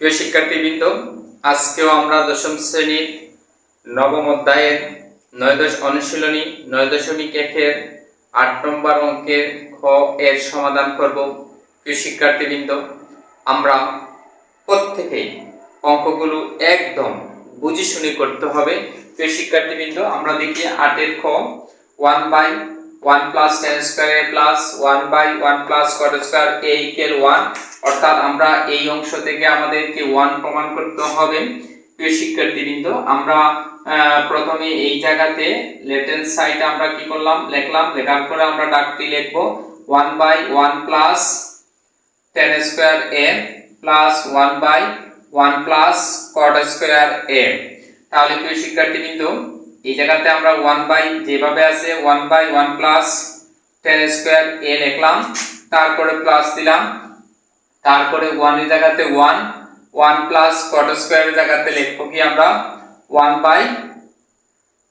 প্রিয় শিক্ষার্থীবৃন্দ, আজকেও আমরা দশম শ্রেণির নবম অধ্যায়ের নয় দশ অনুশীলনী নয় দশমিক একের আট নম্বর অঙ্কের খ এর সমাধান করব। প্রিয় শিক্ষার্থীবৃন্দ, আমরা প্রত্যেকেই অঙ্কগুলো একদম বুঝে শুনে করতে হবে। প্রিয় শিক্ষার্থীবৃন্দ, আমরা দেখি আটের খ one by one plus tan square A plus one by one plus cot square A equal one অর্থাৎ আমরা এই অংশ থেকে আমাদেরকে ওয়ান প্রমাণ করতে হবে। প্রিয় শিক্ষার্থীবৃন্দ, আমরা প্রথমে এই জায়গাতে লেটেন সাইড আমরা কি করলাম? লিখলাম, লেখার পরে আমরা ডাকটি লিখব। One by one plus tan square A plus one by one plus cot square A তাহলে প্রিয় শিক্ষার্থীবৃন্দ, এই জায়গাতে আমরা ওয়ান বাই যেভাবে আছে one by one plus tan square A লিখলাম। তারপরে প্লাস দিলাম। তারপরে ওয়ানের জায়গাতে ওয়ান ওয়ান প্লাস কট স্কোয়ারের জায়গাতে লিখব কি আমরা? One by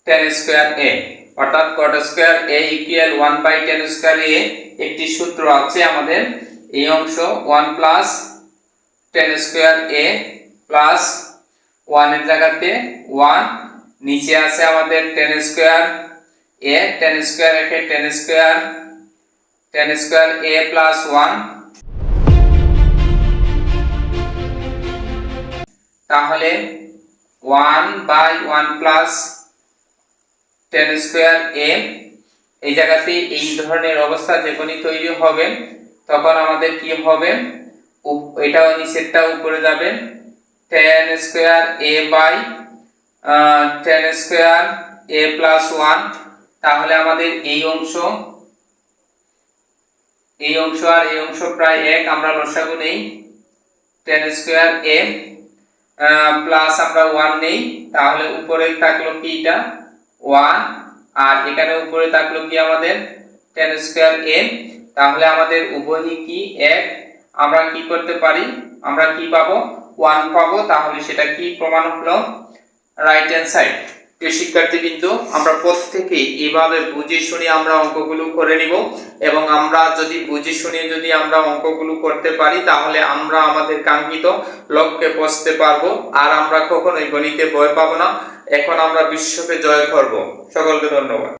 tan square A অর্থাৎ cot square A equal one by tan square A একটি সূত্র আছে আমাদের। এই অংশ one plus tan square A plus ওয়ানের জায়গাতে ওয়ান নিচে আছে আমাদের tan square A tan square একে tan square tan square A plus one তাহলে one by one plus tan square A, এই জায়গাতে এই ধরনের অবস্থা যখনই তৈরি হবে, তখন আমাদের কি হবে? এটাও নিচেরটা উপরে যাবে। Tan square A by tan square A plus one, তাহলে আমাদের এই অংশ এই অংশ আর এই অংশ প্রায় এক, আমরা লসাগু নেই। টেন স্কোয়ার এ প্লাস আমরা ওয়ান নেই, তাহলে উপরে থাকল কি এটা ওয়ান আর এখানে উপরে থাকল কি আমাদের? টেন স্কোয়ার এন তাহলে আমাদের উভয়ই কি? এক। আমরা কি করতে পারি? আমরা কি পাবো? ওয়ান পাবো, তাহলে সেটা কি প্রমাণ হলো রাইট হ্যান্ড সাইড প্রিয় শিক্ষার্থী কিন্তু আমরা প্রত্যেকেই এভাবে বুঝে শুনে আমরা অঙ্কগুলো করে নিব এবং আমরা যদি বুঝে শুনে যদি আমরা অঙ্কগুলো করতে পারি, তাহলে আমরা আমাদের কাঙ্ক্ষিত লক্ষ্যে পৌঁছতে পারব। আর আমরা কখনোই গণিতে ভয় পাবো না। এখন আমরা বিশ্বকে জয় করব। সকলকে ধন্যবাদ।